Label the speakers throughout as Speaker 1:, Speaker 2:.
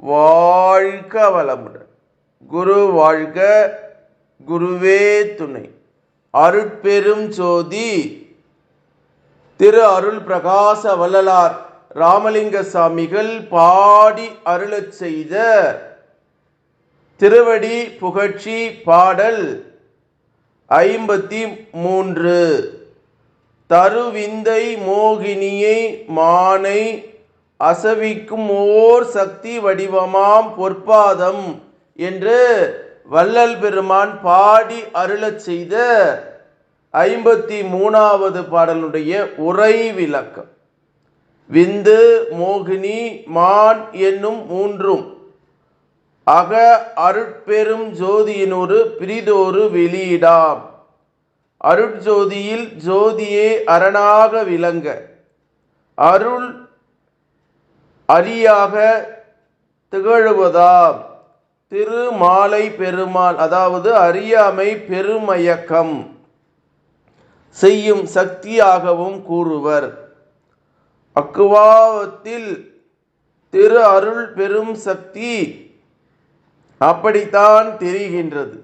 Speaker 1: வாழ்க வளமுடன். குரு வாழ்க குருவே துணை. அருட்பெரும் ஜோதி. திரு அருள் பிரகாச வள்ளலார் ராமலிங்க சாமிகள் பாடி அருளச் செய்த திருவடி புகழ்ச்சி பாடல் ஐம்பத்தி மூன்று தருவிந்தை மோகினியை மானை அசவிக்கும் ஓர் சக்தி வடிவமாம் பொற்பாதம் என்று வள்ளல் பெருமான் பாடி அருளச் செய்த ஐம்பத்தி மூணாவது பாடலுடைய உரை விளக்கம். விந்து மோகினி மான் என்னும் மூன்றும் அக அருட்பெரும் ஜோதியினொரு பிரிதோரு வெளியிடாம். அருட்ஜோதியில் ஜோதியே அரணாக விளங்க. அருள் அரியாக திகழுவதாம். திருமாலை பெருமாள் அதாவது அறியாமை பெருமயக்கம் செய்யும் சக்தியாகவும் கூறுவர். அக்குவாவத்தில் திரு அருள் பெரும் சக்தி அப்படித்தான் தெரிகின்றது.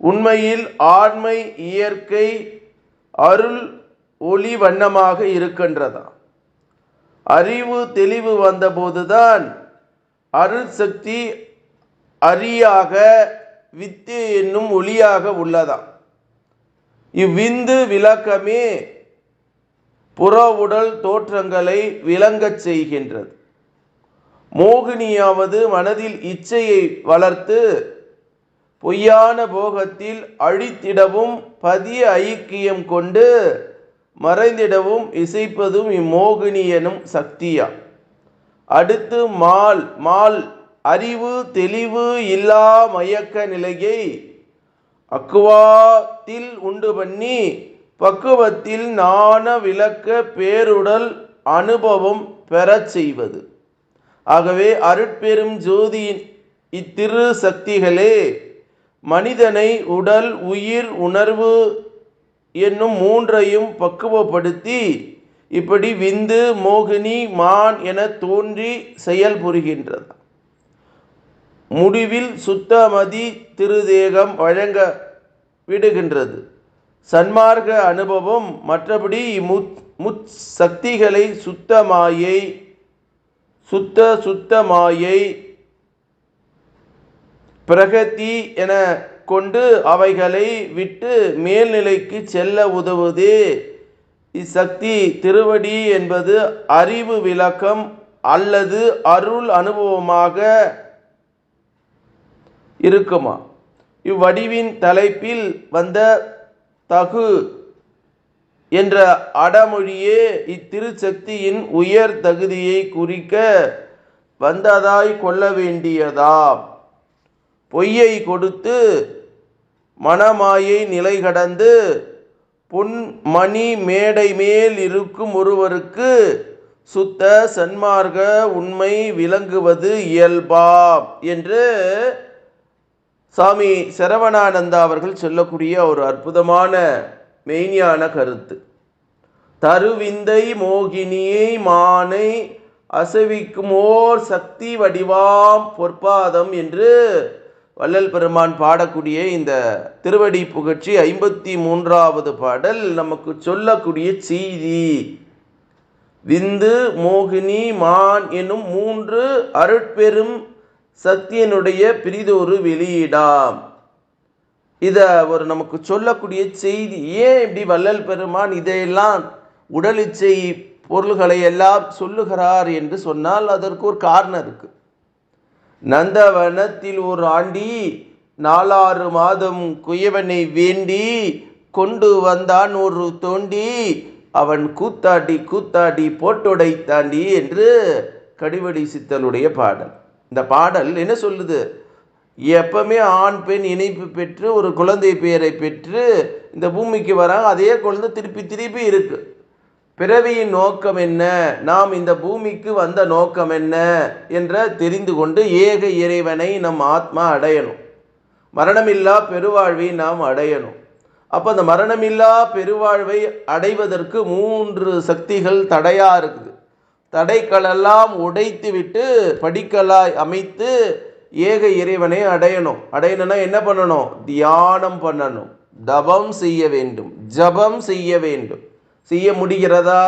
Speaker 1: உண்மையில் ஆண்மை இயற்கை அருள் ஒளி வண்ணமாக இருக்கின்றதா அறிவு தெளிவு வந்தபோதுதான் அருள் சக்தி அரியாக வித்து என்னும் ஒளியாக உள்ளதாம். இவ்விந்து விளக்கமே புற உடல் தோற்றங்களை விளங்கச் செய்கின்றது. மோகினியாவது மனதில் இச்சையை வளர்த்து பொய்யான போகத்தில் அழித்திடவும் பதிய ஐக்கியம் கொண்டு மறைந்திடவும் இசைப்பதும் இம்மோகினி எனும் சக்தியா. அடுத்து மால் மால் அறிவு தெளிவு இல்லா மயக்க நிலையை அக்குவாத்தில் உண்டு பண்ணி பக்குவத்தில் நாண விளக்க பேருடல் அனுபவம் பெறச் செய்வது. ஆகவே அருட்பெரும் ஜோதியின் இத்திரு சக்திகளே மனிதனை உடல் உயிர் உணர்வு என்னும் மூன்றையும் பக்குவப்படுத்தி இப்படி விந்து மோகினி மான் என தோன்றி செயல் புரிகின்றது. முடிவில் சுத்தமதி திருதேகம் வழங்க விடுகின்றது. சன்மார்க்க அனுபவம் மற்றபடி முத் முத் சக்திகளை சுத்தமாயை சுத்த சுத்தமாயை பிரகதி என கொண்டு அவைகளை விட்டு மேல்நிலைக்கு செல்ல உதவுதே. இச்சக்தி திருவடி என்பது அறிவு விளக்கம் அல்லது அருள் அனுபவமாக இருக்குமா? இவ்வடிவின் தலைப்பில் வந்த தகு என்ற அடமொழியே இத்திருச்சக்தியின் உயர் தகுதியை குறிக்க வந்ததாய் கொள்ள வேண்டியதாம். பொய்யை கொடுத்து மனமாயை நிலை கடந்து பொன் மணி மேடை மேல் இருக்கும் ஒருவருக்கு சுத்த சன்மார்க உண்மை விளங்குவது இயல்பாம் என்று சாமி சரவணானந்தா அவர்கள் சொல்லக்கூடிய ஒரு அற்புதமான மெய்ஞான கருத்து. தருவிந்தை மோகினியை மானை அசவிக்கும் ஓர் சக்தி வடிவாம் பொற்பாதம் என்று வள்ளல் பெருமான் பாடக்கூடிய இந்த திருவடி புகழ்ச்சி ஐம்பத்தி மூன்றாவது பாடல் நமக்கு சொல்லக்கூடிய செய்தி. விந்து மோகினி மான் என்னும் மூன்று அருட்பெரும் சக்தியினுடைய பிரிதொரு வெளியீடாம். இதை ஒரு நமக்கு சொல்லக்கூடிய செய்தி. ஏன் இப்படி வள்ளல் பெருமான் இதையெல்லாம் உடலிச்சை பொருள்களை எல்லாம் சொல்லுகிறார் என்று சொன்னால் அதற்கு ஒரு காரணம் இருக்குது நந்தவனத்தில் ஒரு ஆண்டி நாலாறு மாதம் குயவனை வேண்டி கொண்டு வந்தான் ஒரு தோண்டி. அவன் கூத்தாடி கூத்தாடி போட்டுடை தாண்டி என்று கடிவடி சித்தனுடைய பாடல். இந்த பாடல் என்ன சொல்லுது? எப்பவுமே ஆண் பெண் இணைப்பு பெற்று ஒரு குழந்தை பெயரை பெற்று இந்த பூமிக்கு வராங்க அதே குழந்தை திருப்பி திருப்பி இருக்குது பிறவியின் நோக்கம் என்ன? நாம் இந்த பூமிக்கு வந்த நோக்கம் என்ன? என்ற தெரிந்து கொண்டு ஏக இறைவனை நம் ஆத்மா அடையணும். மரணமில்லா பெருவாழ்வை நாம் அடையணும். அப்போ அந்த மரணமில்லா பெருவாழ்வை அடைவதற்கு மூன்று சக்திகள் தடையாக இருக்குது. தடைகளெல்லாம் உடைத்து விட்டு படிக்கலாய் அமைத்து ஏக இறைவனை அடையணும். அடையணும்னா என்ன பண்ணணும்? தியானம் பண்ணணும். தபம் செய்ய வேண்டும். ஜபம் செய்ய வேண்டும். செய்ய முடிகிறதா?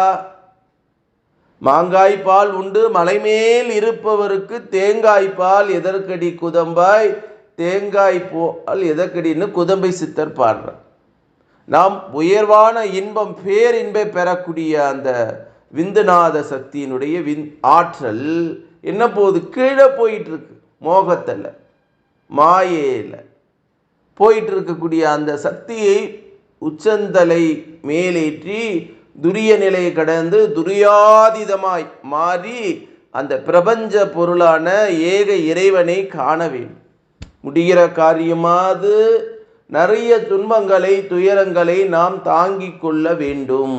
Speaker 1: மாங்காய் பால் உண்டு மலைமேல் இருப்பவருக்கு தேங்காய் பால் எதற்கடி குதம்பாய்? தேங்காய் பால் எதற்கடின்னு குதம்பை சித்தர் பாடுறார். நாம் உயர்வான இன்பம் பேரின்பை பெறக்கூடிய அந்த விந்துநாத சக்தியினுடைய விந் ஆற்றல் என்ன போகுது கீழே போயிட்டு இருக்கு மோகத்தில் மாயையில். போயிட்டு இருக்கக்கூடிய அந்த சக்தியை உச்சந்தலை மேலேற்றி துரிய நிலையை கடந்து துரியாதீதமாய் மாறி அந்த பிரபஞ்ச பொருளான ஏக இறைவனை காண வேண்டும். முடிகிற காரியமாது நிறைய துன்பங்களை துயரங்களை நாம் தாங்கிக் கொள்ள வேண்டும்.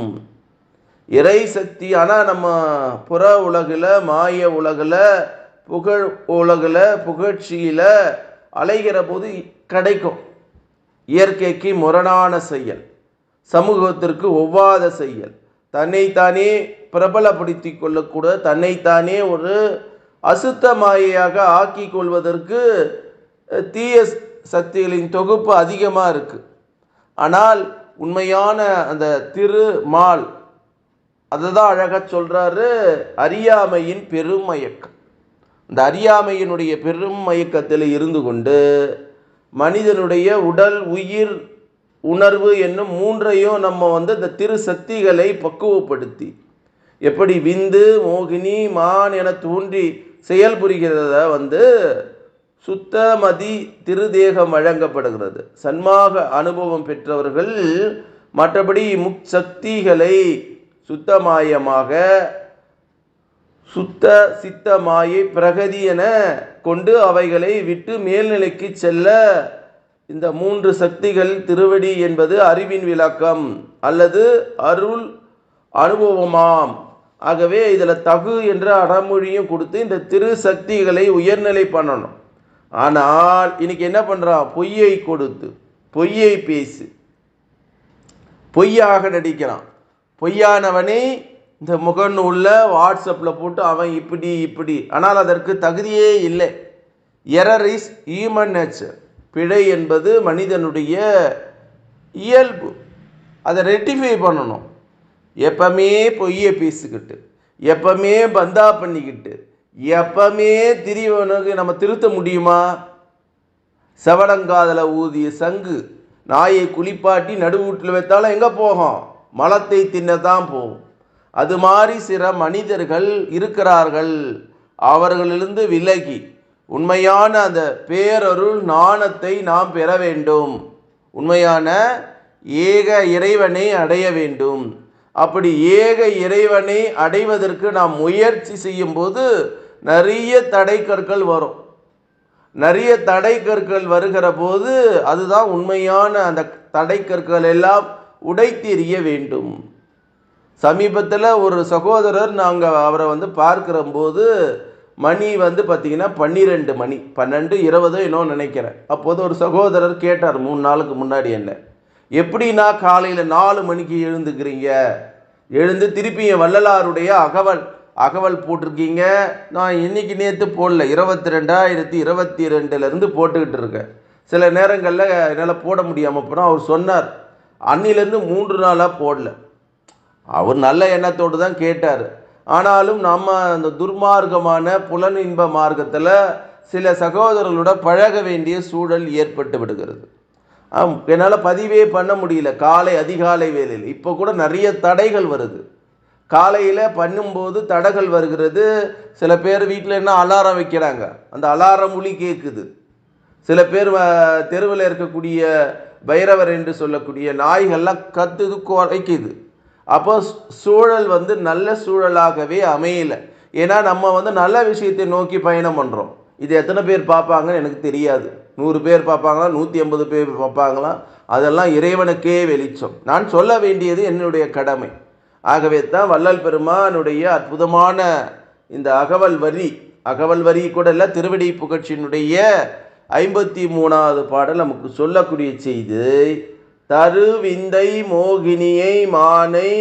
Speaker 1: இறை சக்தி ஆனால் நம்ம புற உலகில் மாய உலகில் புகழ் உலகில் புகழ்ச்சியில் அலைகிற போது கிடைக்கும். இயற்கைக்கு முரணான செயல் சமூகத்திற்கு ஒவ்வாத செயல். தன்னைத்தானே பிரபலப்படுத்தி கொள்ளக்கூட தன்னைத்தானே ஒரு அசுத்த மாயையாக ஆக்கி கொள்வதற்கு தீய சக்திகளின் தொகுப்பு அதிகமாக இருக்குது ஆனால் உண்மையான அந்த திருமால் அதை தான் அழகாக சொல்கிறாரு அறியாமையின் பெருமயக்கம். இந்த அறியாமையினுடைய பெரும் மயக்கத்தில் இருந்து கொண்டு மனிதனுடைய உடல் உயிர் உணர்வு என்னும் மூன்றையும் நம்ம வந்து இந்த திரு சக்திகளை பக்குவப்படுத்தி எப்படி விந்து மோகினி மான் என தோன்றி செயல்புரிகிறத வந்து சுத்தமதி திருதேகம் வழங்கப்படுகிறது. சன்மாக அனுபவம் பெற்றவர்கள் மற்றபடி முக்சக்திகளை சுத்தமாயமாக சுத்த சித்த மாயை பிரகதி என கொண்டு அவைகளை விட்டு மேல்நிலைக்கு செல்ல இந்த மூன்று சக்திகள் திருவடி என்பது அறிவின் விளக்கம் அல்லது அருள் அனுபவமாம். ஆகவே இதில் தகு என்ற அடமொழியும் கொடுத்து இந்த திரு சக்திகளை உயர்நிலை பண்ணணும். ஆனால் இன்னைக்கு என்ன பண்ணுறான் பொய்யை கொடுத்து பொய்யை பேசு. பொய்யாக நடிக்கிறான். பொய்யானவனை இந்த முகநூலில் வாட்ஸ்அப்பில் போட்டு அவன் இப்படி இப்படி. ஆனால் அதற்கு தகுதியே இல்லை. எரர் இஸ் ஹியூமன் நேச்சர் பிழை என்பது மனிதனுடைய இயல்பு. அதை ரெட்டிஃபை பண்ணணும். எப்பவுமே பொய்யை பேசிக்கிட்டு எப்பவுமே பந்தா பண்ணிக்கிட்டு எப்பவுமே திரியவனுக்கு நம்ம திருத்த முடியுமா? செவடங்காதல ஊதிய சங்கு. நாயை குளிப்பாட்டி நடுவூட்டில் வைத்தாலும் எங்கே போகும்? மலத்தை தின்னதான் போகும். அது மாதிரி சில மனிதர்கள் இருக்கிறார்கள். அவர்களிலிருந்து விலகி. உண்மையான அந்த பேரருள் நாணத்தை நாம் பெற வேண்டும். உண்மையான ஏக இறைவனை அடைய வேண்டும். அப்படி ஏக இறைவனை அடைவதற்கு நாம் முயற்சி செய்யும்போது நிறைய தடைக்கற்கள் வரும். நிறைய தடைக்கற்கள் வருகிற போது அதுதான் உண்மையான அந்த தடைக்கற்கள் எல்லாம் உடைத்தெறிய வேண்டும். சமீபத்தில் ஒரு சகோதரர் நாங்கள் அவரை வந்து பார்க்கிற போது மணி வந்து பார்த்திங்கன்னா பன்னிரெண்டு மணி பன்னெண்டு இருபதோ இன்னும் நினைக்கிறேன். அப்போது ஒரு சகோதரர் கேட்டார் மூணு நாளுக்கு முன்னாடி என்ன? எப்படின்னா காலையில் நாலு மணிக்கு எழுந்துக்கிறீங்க? எழுந்து திருப்பி என் வள்ளலாருடைய அகவல் அகவல் போட்டிருக்கீங்க. நான் இன்னைக்கு நேற்று போடல இருபத்தி ரெண்டாயிரத்தி இருபத்தி ரெண்டுலேருந்து போட்டுக்கிட்டு இருக்கேன். சில நேரங்களில் என்னால் போட முடியாமல் போனால் அவர் சொன்னார் அன்னிலேருந்து மூன்று நாளாக போடல. அவர் நல்ல எண்ணத்தோடு தான் கேட்டார். ஆனாலும் நம்ம அந்த துர்மார்க்கமான புலன் இன்ப மார்க்கத்தில் சில சகோதரர்களோட பழக வேண்டிய சூழல் ஏற்பட்டு விடுகிறது. என்னால் பதிவே பண்ண முடியல. காலை அதிகாலை வேலையில் இப்போ கூட நிறைய தடைகள் வருது. காலையில் பண்ணும்போது தடைகள் வருகிறது. சில பேர் வீட்டில் என்ன அலாரம் வைக்கிறாங்க? அந்த அலாரம் ஒளி கேட்குது சில பேர் தெருவில் இருக்கக்கூடிய பைரவர் என்று சொல்லக்கூடிய நாய்கள்லாம் கத்துது குறைக்குது. அப்போ சூழல் வந்து நல்ல சூழலாகவே அமையலை. ஏன்னா நம்ம வந்து நல்ல விஷயத்தை நோக்கி பயணம் பண்ணுறோம் இது எத்தனை பேர் பார்ப்பாங்கன்னு எனக்கு தெரியாது. நூறு பேர் பார்ப்பாங்களா? நூற்றி ஐம்பது பேர் பார்ப்பாங்களா? அதெல்லாம் இறைவனுக்கே வெளிச்சம். நான் சொல்ல வேண்டியது என்னுடைய கடமை. ஆகவே தான் வள்ளல் பெருமானுடைய அற்புதமான இந்த அகவல் வரி அகவல் வரி கூட இல்லை திருவடி புகழ்ச்சியினுடைய ஐம்பத்தி மூணாவது பாடல் நமக்கு சொல்லக்கூடிய செய்தி தருவிந்தை மோகினியை மானை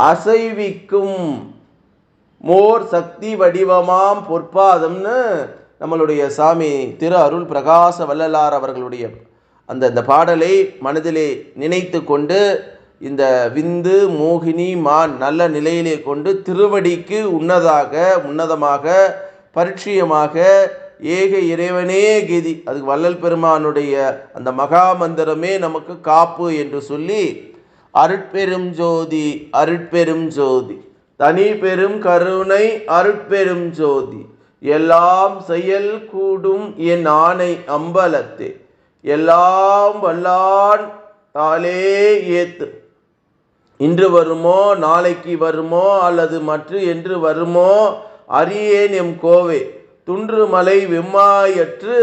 Speaker 1: அசைவிக்கும் மோர் சக்தி வடிவமாம் பொற்பாதம்னு நம்மளுடைய சாமி திரு அருள் பிரகாச வள்ளலார் அவர்களுடைய அந்த இந்த பாடலை மனதிலே நினைத்து கொண்டு இந்த விந்து மோகினி மான் நல்ல நிலையிலே கொண்டு திருவடிக்கு உன்னதாக உன்னதமாக பரிட்சியமாக ஏக இறைவனே கதி. அதுக்கு வள்ளல் பெருமானுடைய அந்த மகா மந்திரமே நமக்கு காப்பு என்று சொல்லி அருட்பெரும் ஜோதி அருட்பெரும் ஜோதி. தனி பெரும் கருணை அருட்பெரும் ஜோதி. எல்லாம் செயல் கூடும் என் ஆணை அம்பலத்தே. எல்லாம் வல்லான் தாலே ஏத்து. இன்று வருமோ நாளைக்கு வருமோ அல்லது மற்ற என்று வருமோ அறியேன் எம் கோவே. துன்று மலை வெம்மாயற்று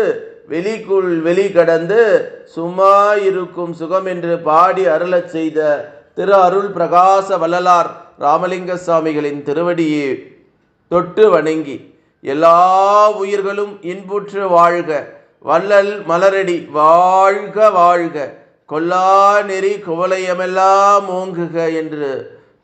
Speaker 1: வெளிக்குள் வெளி கடந்து சும்மா இருக்கும் சுகம் என்று பாடி அருளச் செய்த திரு அருள் பிரகாச வள்ளலார் ராமலிங்க சுவாமிகளின் திருவடியை. தொட்டு வணங்கி எல்லா உயிர்களும் இன்புற்று வாழ்க வள்ளல் மலரடி வாழ்க வாழ்க கொல்லா நெறி குவளையமெல்லாம் ஓங்குக என்று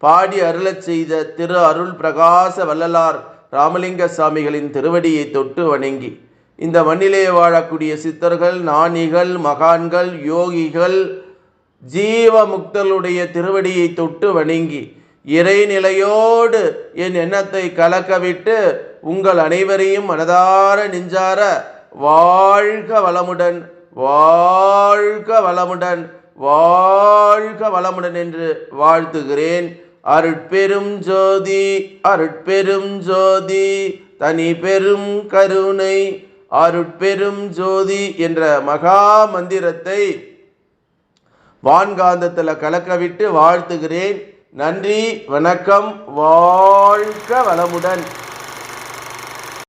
Speaker 1: பாடி அருளச் செய்த திரு அருள் பிரகாச வள்ளலார் ராமலிங்க சாமிகளின் திருவடியை தொட்டு வணங்கி இந்த மண்ணிலே வாழக்கூடிய சித்தர்கள் ஞானிகள் மகான்கள் யோகிகள் ஜீவமுக்தர்களுடைய திருவடியை தொட்டு வணங்கி இறைநிலையோடு என் எண்ணத்தை கலக்கவிட்டு உங்கள் அனைவரையும் மனதார நெஞ்சார வாழ்க வளமுடன் வாழ்க வளமுடன் வாழ்க வளமுடன் என்று வாழ்த்துகிறேன். அருட்பெரும் ஜோதி அருட்பெரும் ஜோதி தனி பெரும் கருணை அருட்பெரும் ஜோதி என்ற மகா மந்திரத்தை வான்காந்தத்தில் கலக்கவிட்டு வாழ்த்துகிறேன். நன்றி வணக்கம் வாழ்க வளமுடன்.